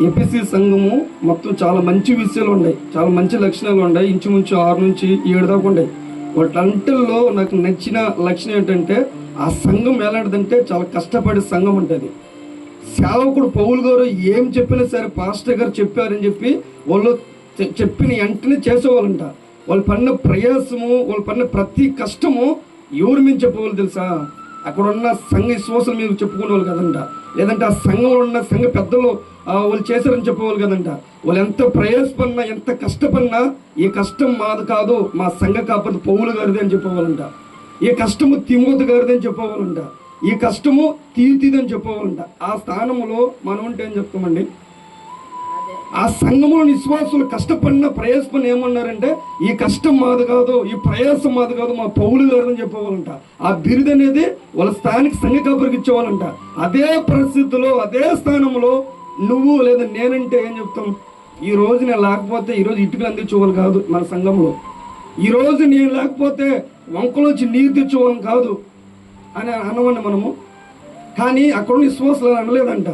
ఎపిసి సంఘము మొత్తం చాలా మంచి విషయాలు ఉన్నాయి. చాలా మంచి లక్షణాలు ఉన్నాయి. ఇంచుమించు ఆరు నుంచి ఏడు దాకా ఉన్నాయి. వాటంటిల్లో నాకు నచ్చిన లక్షణం ఏంటంటే ఆ సంఘం ఎలాంటిదంటే చాలా కష్టపడే సంఘం ఉంటుంది. సేవకుడు పౌలు గారు ఏం చెప్పినా సరే పాస్టర్ గారు చెప్పారని చెప్పి వాళ్ళు చెప్పిన వెంటనే చేసేవాళ్ళంట. వాళ్ళు పడిన ప్రయాసము వాళ్ళు పడిన ప్రతి కష్టము ఎవరు మీద చెప్పవాలి తెలుసా? అక్కడ ఉన్న సంఘ విశ్వాసం మీరు చెప్పుకునేవాళ్ళు కదంట. లేదంటే ఆ సంఘంలో ఉన్న సంఘ పెద్దలు వాళ్ళు చేశారని చెప్పేవాళ్ళు కదంట. వాళ్ళు ఎంత ప్రయాసపడినా ఎంత కష్టపడినా ఈ కష్టం మాది కాదు మా సంఘ కాకపోతే పౌలు గారిది అని చెప్పేవాళ్ళంట. ఈ కష్టము తిమోతి గారిది అని చెప్పేవాళ్ళంట. ఈ కష్టము తీర్తిది అని చెప్పేవాళ్ళంట. ఆ స్థానంలో మనం ఉంటే ఏం చెప్తామండి? ఆ సంఘంలో విశ్వాసులు కష్టపడిన ప్రయాసపడిన ఏమన్నారంటే ఈ కష్టం మాది కాదు ఈ ప్రయాసం మాది కాదు మా పౌలు గారు అని చెప్పేవాళ్ళంట. ఆ బిరుదు అనేది వాళ్ళ స్థానిక సంఘ కాపరికి ఇచ్చేవాళ్ళంట. అదే పరిస్థితిలో అదే స్థానంలో నువ్వు లేదా నేనంటే ఏం చెప్తాం? ఈ రోజు నేను లేకపోతే ఈరోజు ఇటుకలు అందించేవాళ్ళు కాదు మన సంఘంలో. ఈ రోజు నేను లేకపోతే వంకలోంచి నీరు తెచ్చేవాళ్ళం కాదు అని అనవండి మనము. కానీ అక్కడ విశ్వాసాలు అనలేదంట.